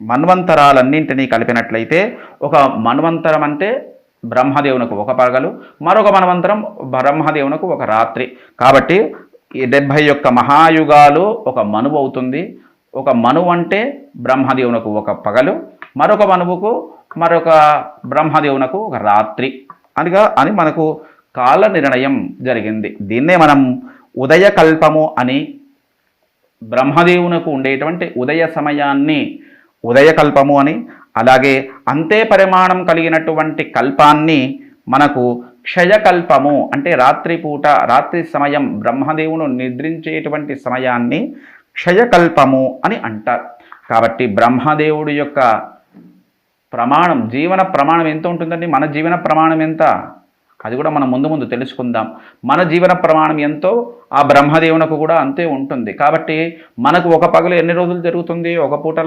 మన్వంతరాలన్నింటినీ కలిపినట్లయితే ఒక మన్వంతరం అంటే బ్రహ్మదేవునకు ఒక పగలు మరొక మన్వంతరం బ్రహ్మదేవునకు ఒక రాత్రి. కాబట్టి ఈ డెబ్భై యొక్క మహాయుగాలు ఒక మనువు అవుతుంది. ఒక మనువు అంటే బ్రహ్మదేవునకు ఒక పగలు మరొక మనువుకు మరొక బ్రహ్మదేవునకు ఒక రాత్రి. అనిగా అని మనకు కాల నిర్ణయం జరిగింది. దీన్నే మనం ఉదయకల్పము అని బ్రహ్మదేవునకు ఉండేటువంటి ఉదయ సమయాన్ని ఉదయకల్పము అని అలాగే అంతే పరిమాణం కలిగినటువంటి కల్పాన్ని మనకు క్షయకల్పము అంటే రాత్రిపూట రాత్రి సమయం బ్రహ్మదేవును నిద్రించేటువంటి సమయాన్ని క్షయకల్పము అని అంటారు. కాబట్టి బ్రహ్మదేవుడి యొక్క ప్రమాణం జీవన ప్రమాణం ఎంత ఉంటుందండి? మన జీవన ప్రమాణం ఎంత? అది కూడా మనం ముందు ముందు తెలుసుకుందాం. మన జీవన ప్రమాణం ఎంతో ఆ బ్రహ్మదేవునకు కూడా అంతే ఉంటుంది. కాబట్టి మనకు ఒక పగలు ఎన్ని రోజులు జరుగుతుంది? ఒక పూటలో